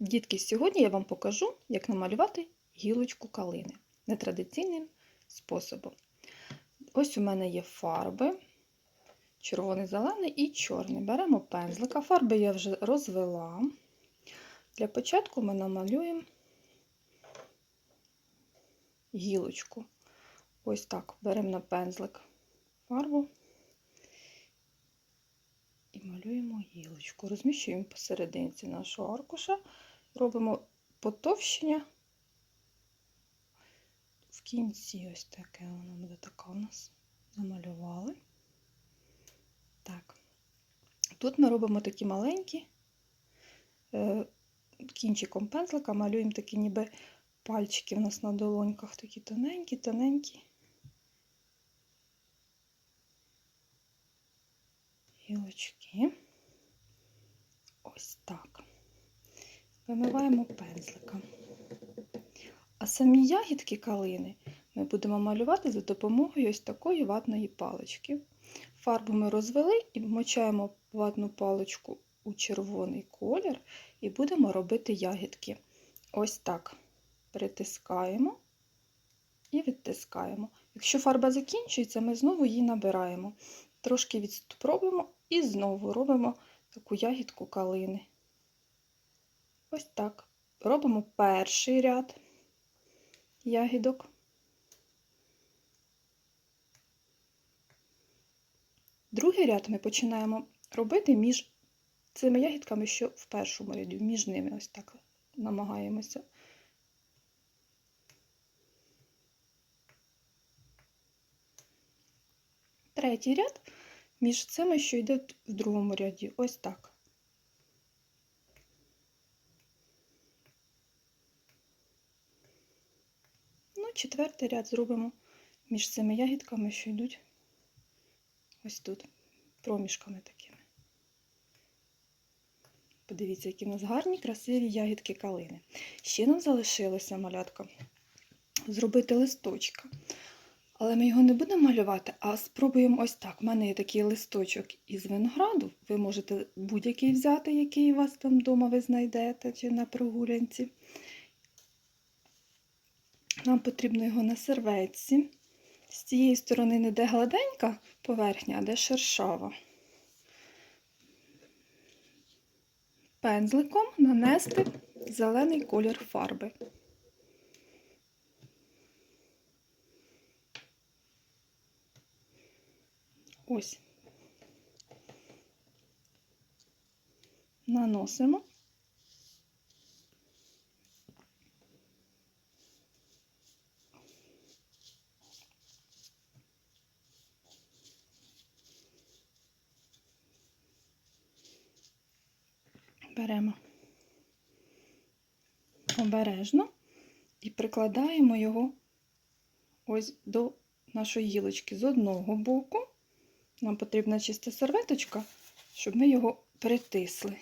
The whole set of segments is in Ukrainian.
Дітки, сьогодні я вам покажу, як намалювати гілочку калини нетрадиційним способом. Ось у мене є фарби, червоний, зелений і чорний. Беремо пензлика. Фарби я вже розвела. Для початку ми намалюємо гілочку. Ось так беремо на пензлик фарбу і малюємо. Розміщуємо посерединці нашого аркуша, робимо потовщення в кінці. Ось таке воно буде така у нас. Намалювали. Так. Тут ми робимо такі маленькі, е, кінчиком пензлика малюємо такі ніби пальчики у нас на долоньках, такі тоненькі, тоненькі. гілочки. Ось так. Вимиваємо пензлика. А самі ягідки калини ми будемо малювати за допомогою ось такої ватної палички. Фарбу ми розвели і вмочаємо ватну паличку у червоний колір і будемо робити ягідки. Ось так притискаємо і відтискаємо. Якщо фарба закінчується, ми знову її набираємо. Трошки відступробуємо і знову робимо таку ягідку калини. Ось так. Робимо перший ряд ягідок. Другий ряд ми починаємо робити між цими ягідками, що в першому ряді, між ними ось так намагаємося. Третій ряд між цими, що йде в другому ряді. Ось так. Ну, четвертий ряд зробимо між цими ягідками, що йдуть ось тут, проміжками такими. Подивіться, які в нас гарні, красиві ягідки калини. Ще нам залишилося малятка зробити листочка. Але ми його не будемо малювати, а спробуємо ось так. У мене є такий листочок із винограду. Ви можете будь-який взяти, який у вас там вдома ви знайдете чи на прогулянці. Нам потрібно його на серветці. З цієї сторони не де гладенька поверхня, а де шершава. Пензликом нанести зелений колір фарби. Ось. Наносимо. Беремо обережно і прикладаємо його ось до нашої гілочки з одного боку. Нам потрібна чиста серветочка, щоб ми його притисли.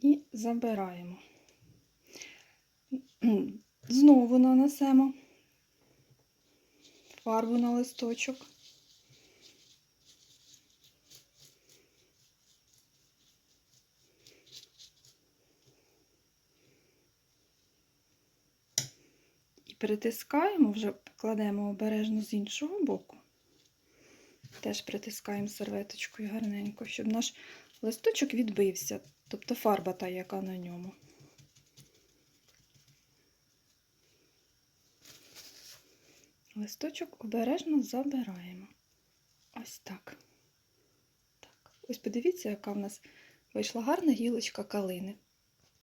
І забираємо. Знову нанесемо фарбу на листочок. Притискаємо, вже кладемо обережно з іншого боку. Теж притискаємо серветочкою гарненько, щоб наш листочок відбився, тобто фарба та, яка на ньому. Листочок обережно забираємо. Ось так. так. Ось подивіться, яка в нас вийшла гарна гілочка калини.